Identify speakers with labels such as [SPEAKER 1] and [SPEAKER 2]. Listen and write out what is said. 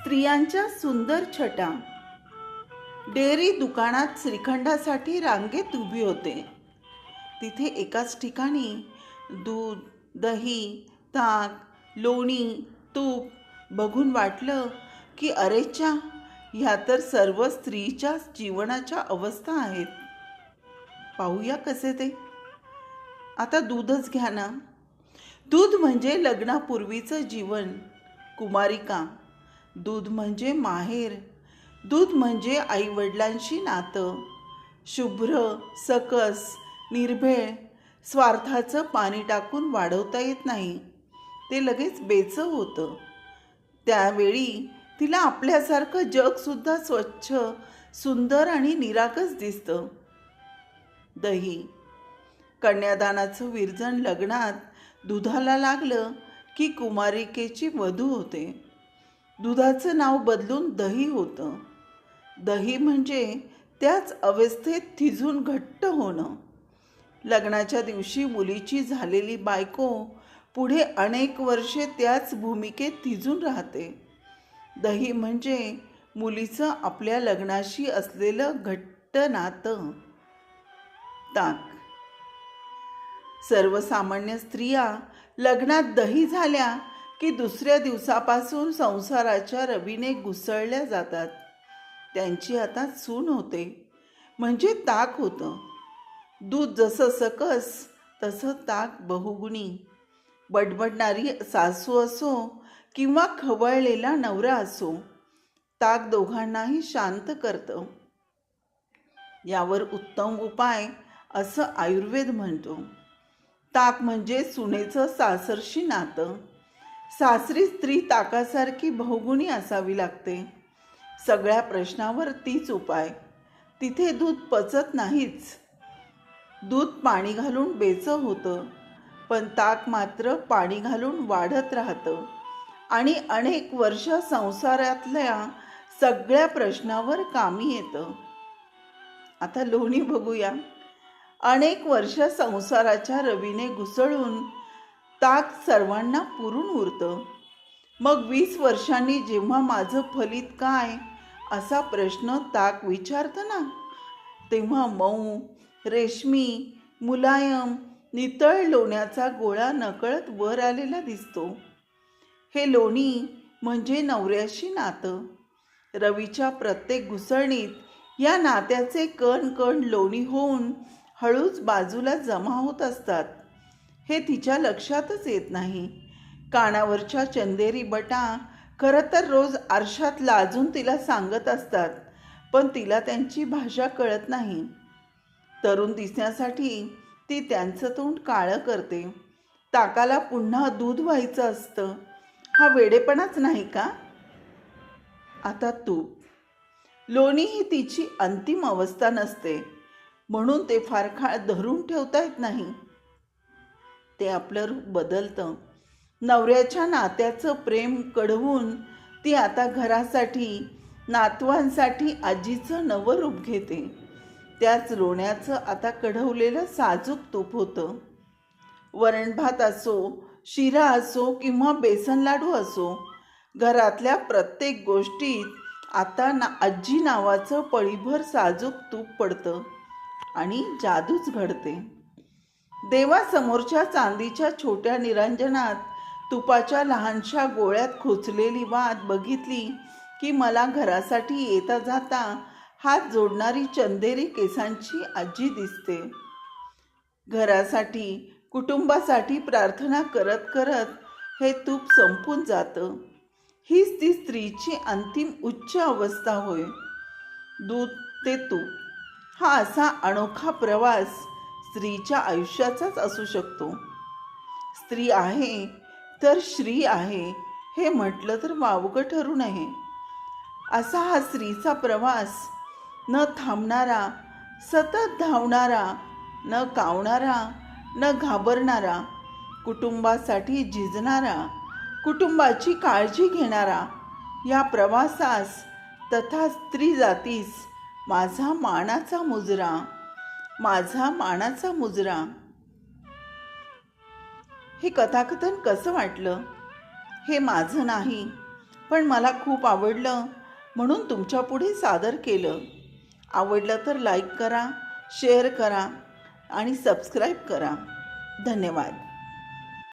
[SPEAKER 1] स्त्रियांच्या सुंदर छटा. डेअरी दुकानात श्रीखंडासाठी रांगेत उभी होते. तिथे एकाच ठिकाणी दूध दही ताक लोणी तूप बघून वाटलं की अरेच्या ह्या तर सर्व स्त्रीच्या जीवनाच्या अवस्था आहेत. पाहूया कसे ते. आता दूधच घ्या ना. दूध म्हणजे लग्नापूर्वीचं जीवन. कुमारिका दूध म्हणजे माहेर. दूध म्हणजे आईवडिलांशी नातं. शुभ्र सकस निर्भेळ स्वार्थाचं पाणी टाकून वाढवता येत नाही. ते लगेच बेचं होतं. त्यावेळी तिला आपल्यासारखं जगसुद्धा स्वच्छ सुंदर आणि निरागस दिसतं. दही. कन्यादानाचं विरजण लग्नात दुधाला लागलं की कुमारिकेची वधू होते. दुधाचं नाव बदलून दही होतं. दही म्हणजे त्याच अवस्थेत थिजून घट्ट होणं. लग्नाच्या दिवशी मुलीची झालेली बायको पुढे अनेक वर्षे त्याच भूमिकेत थिजून राहते. दही म्हणजे मुलीचं आपल्या लग्नाशी असलेलं घट्ट नातं. ताक. सर्वसामान्य स्त्रिया लग्नात दही झाल्या की दुसऱ्या दिवसापासून संसाराच्या रवीने घुसळल्या जातात. त्यांची आता सून होते. म्हणजे ताक होतं. दूध जसं सकस तसं ताक बहुगुणी. बडबडणारी सासू असो किंवा खवळलेला नवरा असो ताक दोघांनाही शांत करतं. यावर उत्तम उपाय असं आयुर्वेद म्हणतो. ताक म्हणजे सुनेचं सासरशी नातं. सासरी स्त्री ताकासारखी बहुगुणी असावी लागते. सगळ्या प्रश्नावर तीच उपाय. तिथे दूध पचत नाहीच. दूध पाणी घालून बेचं होतं. पण ताक मात्र पाणी घालून वाढत राहतं. आणि अनेक वर्ष संसारातल्या सगळ्या प्रश्नावर कामी येतं. आता लोणी बघूया. अनेक वर्ष संसाराच्या रवीने घुसळून ताक सर्वांना पुरून उरतं. मग वीस वर्षांनी जेव्हा माझं फलित काय असा प्रश्न ताक विचारतं ना? तेव्हा मऊ रेशमी मुलायम नितळ लोण्याचा गोळा नकळत वर आलेला दिसतो. हे लोणी म्हणजे नवऱ्याशी नातं. रवीच्या प्रत्येक घुसळणीत या नात्याचे कण कण लोणी होऊन हळूच बाजूला जमा होत असतात. हे तिच्या लक्षातच येत नाही. कानावरच्या चंदेरी बटा खरं तर रोज आरशात लाजून तिला सांगत असतात पण तिला त्यांची भाषा कळत नाही. तरुण दिसण्यासाठी ती त्यांचं तोंड काळं करते. ताकाला पुन्हा दूध व्हायचं असतं. हा वेडेपणाच नाही का? आता तूप लोणी ही तिची अंतिम अवस्था नसते. म्हणून ते फार काळ धरून ठेवता येत नाही. ते आपलं रूप बदलतं. नवऱ्याच्या नात्याचं प्रेम कढवून ती आता घरासाठी नातवांसाठी आजीचं नवं रूप घेते. त्याच लोण्याचं आता कढवलेलं साजूक तूप होतं. वरणभात असो शिरा असो किंवा बेसन लाडू असो घरातल्या प्रत्येक गोष्टीत आता ना आजी नावाचं पळीभर साजूक तूप पडतं आणि जादूच घडते. देवासमोरच्या चांदीच्या छोट्या निरंजनात तुपाच्या लहानशा गोळ्यात खोचलेली वात बघितली की मला घरासाठी येता जाता हात जोडणारी चंदेरी केसांची आजी दिसते. घरासाठी कुटुंबासाठी प्रार्थना करत करत हे तूप संपून जातं. हीच ती स्त्रीची अंतिम उच्च अवस्था होय. दूध ते तूप. हा असा अनोखा प्रवास स्त्रीच्या आयुष्याचाच असू शकतो. स्त्री आहे तर श्री आहे हे म्हटलं तर वावगं ठरू नये. असा हा स्त्रीचा प्रवास न थांबणारा सतत धावणारा न कावणारा न घाबरणारा कुटुंबासाठी झिजणारा कुटुंबाची काळजी घेणारा या प्रवासास तथा स्त्री जातीस माझा मानाचा मुजरा. माझा मानाचा मुजरा. हे कथाकथन कसं वाटलं? हे माझं नाही पण मला खूप आवडलं म्हणून तुमच्यापुढे सादर केलं. आवडलं तर लाईक करा शेअर करा आणि सबस्क्राईब करा. धन्यवाद.